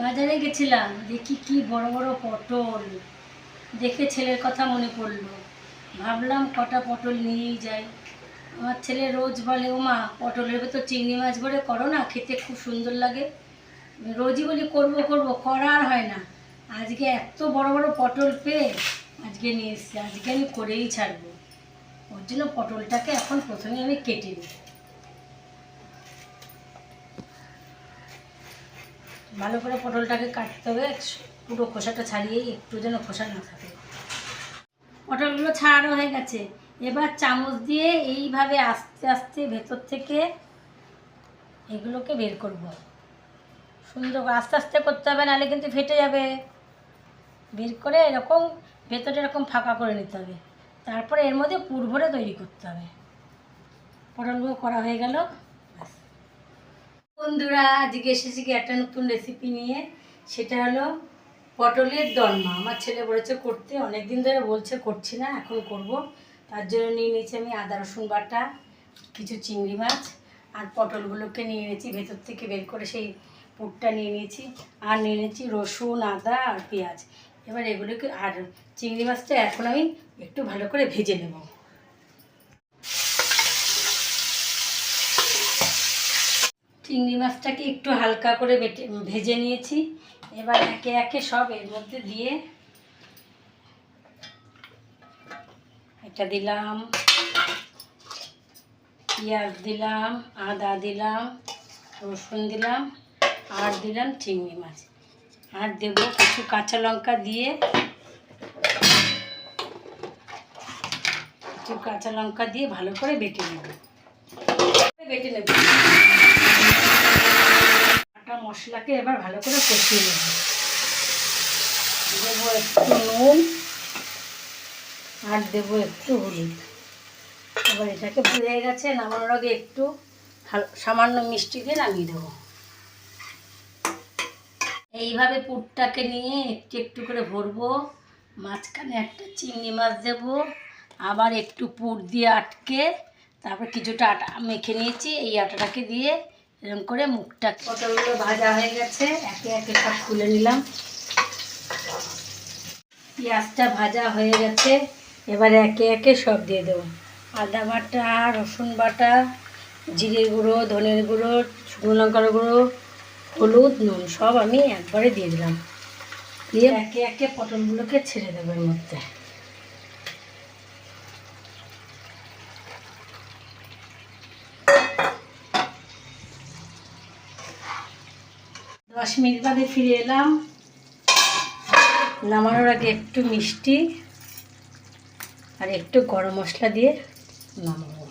বাজারে গেছিলাম, দেখি কি বড় বড় পটল। দেখে ছেলের কথা মনে পড়ল। ভাবলাম কটা পটল নিয়েই যাই। আমার ছেলে রোজ বলে ও মা পটলের ভেতর চিংড়ি মাছ ভরে করো না, খেতে খুব সুন্দর লাগে। রোজই বলি, করব করব, করার হয় না। আজকে এত বড় বড় পটল পেয়ে আজকে নিয়ে এসছি, আজকে আমি করেই ছাড়বো। ওর জন্য পটলটাকে এখন প্রথমে আমি কেটে নিই ভালো করে পটলটাকে কাটতে হবে পুরো খোসাটা ছাড়িয়েই একটু যেন খোসা না থাকে। পটলগুলো ছাড়ানো হয়ে গেছে। এবার চামচ দিয়ে এইভাবে আস্তে আস্তে ভেতর থেকে এগুলোকে বের করব। সুন্দর আস্তে আস্তে করতে হবে, নাহলে কিন্তু ফেটে যাবে। বের করে এরকম ভেতরে এরকম ফাঁকা করে নিতে হবে। তারপরে এর মধ্যে পুর ভরে তৈরি করতে হবে। পটলগুলো করা হয়ে গেল। বন্ধুরা, আজকে এসেছি কি একটা নতুন রেসিপি নিয়ে? সেটা হলো পটলের দরমা আমার ছেলে বলেছে করতে অনেক দিন ধরে বলছে করছি না, এখন করব। তার জন্য নিয়ে নিয়েছি আমি আদা, রসুন বাটা, কিছু চিংড়ি মাছ আর পটলগুলোকে নিয়ে নিয়েছি। ভেতর থেকে বের করে সেই পুরটা নিয়ে নিয়েছি আর নিয়ে নিয়েছি রসুন, আদা আর পেঁয়াজ। এবার এগুলোকে, আর চিংড়ি মাছটা এখন আমি একটু ভালো করে ভেজে নেব। চিংড়ি মাছটাকে একটু হালকা করে ভেজে নিয়েছি। এবার একে একে সব এর মধ্যে দিয়ে এটা দিলাম, পেঁয়াজ দিলাম, আদা দিলাম, রসুন দিলাম, আর দিলাম চিংড়ি মাছ। আর দেবো কিছু কাঁচা লঙ্কা দিয়ে কিছু কাঁচা লঙ্কা দিয়ে ভালো করে বেটে নেব। বেটে নেব। মশলাকে এবার ভালো করে কষিয়ে নেব। দেবো একটু নুন আর দেবো একটু হলুদ। এবার এটাকে ভুলে গেছে, নামানোর আগে একটু সামান্য মিষ্টি দিয়ে নামিয়ে দেবো। এইভাবে পুরটাকে নিয়ে একটু একটু করে ভরবো। মাঝখানে একটা চিংড়ি মাছ দেবো, আবার একটু পুর দিয়ে আটকে তারপর কিছুটা আটা মেখে নিয়েছি, এই আটাটাকে দিয়ে এরকম করে মুখটা পটলগুলো ভাজা হয়ে গেছে, একে একে সব খুলে নিলাম। পেঁয়াজটা ভাজা হয়ে গেছে, এবারে একে একে সব দিয়ে দেবো। আদা বাটা, রসুন বাটা জিরে গুঁড়ো, ধনের গুঁড়ো, শুকনো লঙ্কার গুঁড়ো, হলুদ, নুন, সব আমি একবারে দিয়ে দিলাম। দিয়ে একে একে পটলগুলোকে ছেড়ে দেবো এর মধ্যে। দশ মিনিট বাদে ফিরে এলাম। নামানোর আগে একটু মিষ্টি আর একটু গরম মশলা দিয়ে নামাবো।